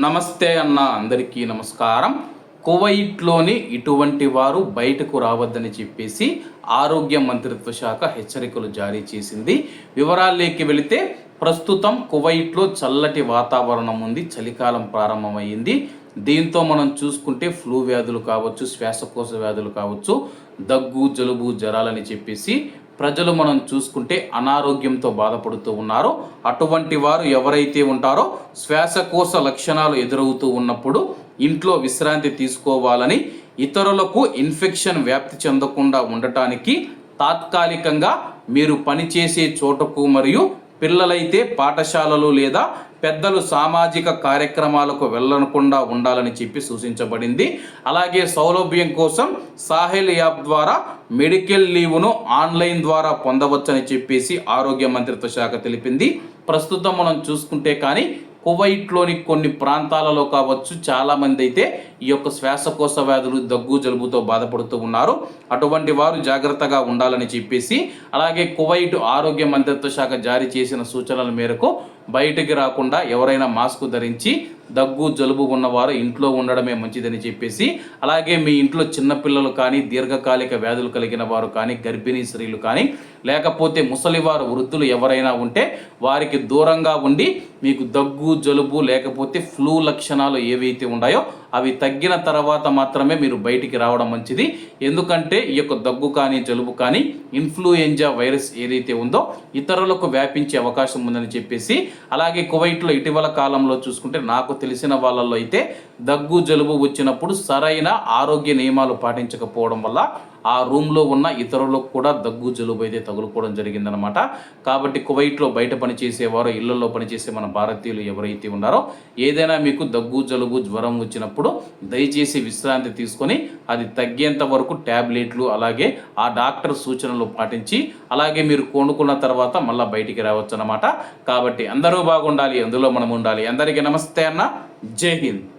నమస్తే అన్న అందరికీ నమస్కారం. కువైట్లోని ఇటువంటి వారు బయటకు రావద్దని చెప్పేసి ఆరోగ్య మంత్రిత్వ శాఖ హెచ్చరికలు జారీ చేసింది. వివరాల్లోకి వెళితే ప్రస్తుతం కువైట్లో చల్లటి వాతావరణం ఉంది చలికాలం ప్రారంభమైంది. దీంతో మనం చూసుకుంటే ఫ్లూ వ్యాధులు కావచ్చు శ్వాసకోశ వ్యాధులు కావచ్చు దగ్గు జలుబు జ్వరాలని చెప్పేసి ప్రజలు మనం చూసుకుంటే అనారోగ్యంతో బాధపడుతూ ఉన్నారో. అటువంటి వారు ఎవరైతే ఉంటారో శ్వాసకోశ లక్షణాలు ఎదురవుతూ ఉన్నప్పుడు ఇంట్లో విశ్రాంతి తీసుకోవాలని ఇతరులకు ఇన్ఫెక్షన్ వ్యాప్తి చెందకుండా ఉండటానికి తాత్కాలికంగా మీరు పనిచేసే చోటకు మరియు పిల్లలైతే పాఠశాలలు లేదా పెద్దలు సామాజిక కార్యక్రమాలకు వెళ్ళకుండా ఉండాలని చెప్పి సూచించబడింది. అలాగే సౌలభ్యం కోసం సాహెల్ యాప్ ద్వారా మెడికల్ లీవ్ను ఆన్లైన్ ద్వారా పొందవచ్చని చెప్పేసి ఆరోగ్య మంత్రిత్వ శాఖ తెలిపింది. ప్రస్తుతం మనం చూసుకుంటే కానీ కువైట్లోని కొన్ని ప్రాంతాలలో కావచ్చు చాలామంది అయితే ఈ యొక్క శ్వాసకోశ వ్యాధులు దగ్గు జలుబుతో బాధపడుతూ ఉన్నారు. అటువంటి వారు జాగ్రత్తగా ఉండాలని చెప్పేసి అలాగే కువైట్ ఆరోగ్య మంత్రిత్వ శాఖ జారీ చేసిన సూచనల మేరకు బయటికి రాకుండా ఎవరైనా మాస్క్ ధరించి దగ్గు జలుబు ఉన్నవారు ఇంట్లో ఉండడమే మంచిదని చెప్పేసి అలాగే మీ ఇంట్లో చిన్నపిల్లలు కానీ దీర్ఘకాలిక వ్యాధులు కలిగిన వారు కానీ గర్భిణీ స్త్రీలు కానీ లేకపోతే ముసలివారు వృద్ధులు ఎవరైనా ఉంటే వారికి దూరంగా ఉండి మీకు దగ్గు జలుబు లేకపోతే ఫ్లూ లక్షణాలు ఏవైతే ఉన్నాయో అవి తగ్గిన తర్వాత మాత్రమే మీరు బయటికి రావడం మంచిది. ఎందుకంటే ఈ యొక్క దగ్గు కానీ జలుబు కానీ ఇన్ఫ్లుయెంజా వైరస్ ఏదైతే ఉందో ఇతరులకు వ్యాపించే అవకాశం ఉందని చెప్పేసి అలాగే కువైట్లో ఇటీవల కాలంలో చూసుకుంటే నాకు నాకు తెలిసిన వాళ్ళల్లో అయితే దగ్గు జలుబు వచ్చినప్పుడు సరైన ఆరోగ్య నియమాలు పాటించకపోవడం వల్ల ఆ రూమ్లో ఉన్న ఇతరులకు కూడా దగ్గు జలుబు అయితే తగులుకోవడం జరిగిందనమాట కాబట్టి కువైట్లో బయట పనిచేసేవారు ఇళ్ళలో పనిచేసే మన భారతీయులు ఎవరైతే ఉన్నారో ఏదైనా మీకు దగ్గు జలుబు జ్వరం వచ్చినప్పుడు దయచేసి విశ్రాంతి తీసుకొని అది తగ్గేంత వరకు ట్యాబ్లెట్లు అలాగే ఆ డాక్టర్ సూచనలు పాటించి అలాగే మీరు కొనుక్కున్న తర్వాత మళ్ళీ బయటికి రావచ్చు అనమాట కాబట్టి అందరూ బాగుండాలి అందులో మనం ఉండాలి. అందరికీ నమస్తే అన్న. జై హింద్.